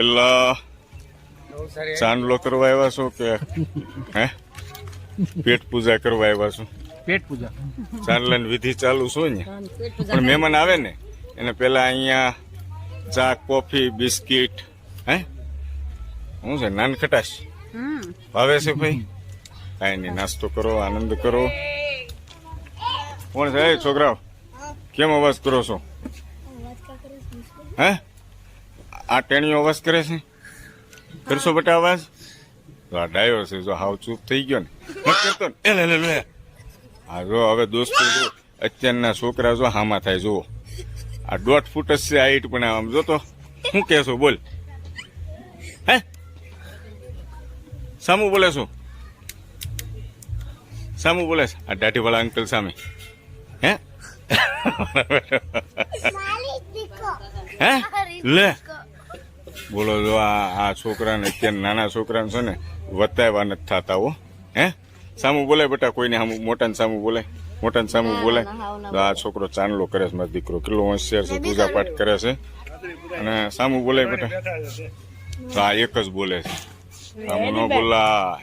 એટલે ચાંદલો કરવા આવ્યા છો કે હે? પેટ પૂજા કરવા આવ્યા છો? પેટ પૂજા. ચાંદલાની વિધિ ચાલુ છો ને? પણ મહેમાન આવે ને એને પેલા અહીંયા ચા કોફી બિસ્કિટ હે? શું છે નાનખટાશ? ભાવે છે ભાઈ? કાંઈ નહીં નાસ્તો કરો આનંદ કરો. કોણ છે? છોકરાઓ કેમ અવાજ કરો છો? હે? આ ટેણીઓ અવાજ કરે છે? કરશો બટા અવાજ? તો આ ડાયો છે જો હાવ ચૂપ થઈ ગયો ને. મત કરતો ને. એ લે લે લે. હા જો હવે દોસ્તો જો અત્યારના છોકરા જો હામાં થાય જુઓ. આ દોઢ ફૂટ જ છે હાઈટ પણ આમ જો તો શું કહેશો બોલ. હે? સામું બોલે છો? સામું બોલે છે? આ દાઢીવાળા અંકલ સામે. હે? હે? લે. બોલો જો આ આ છોકરાને અત્યારે નાના છોકરાને છે ને વતાવ્યા નથી થતા હો. હે? સામું બોલે બેટા કોઈને સામું મોટાને સામું બોલે મોટાને સામું બોલે તો આ છોકરો ચાંદલો કરે છે મારો દીકરો. કેટલો હોશિયાર છે પૂજા પાઠ કરે. છે. અને સામું બોલે બેટા. તો આ એક જ બોલે છે. સામું ન બોલા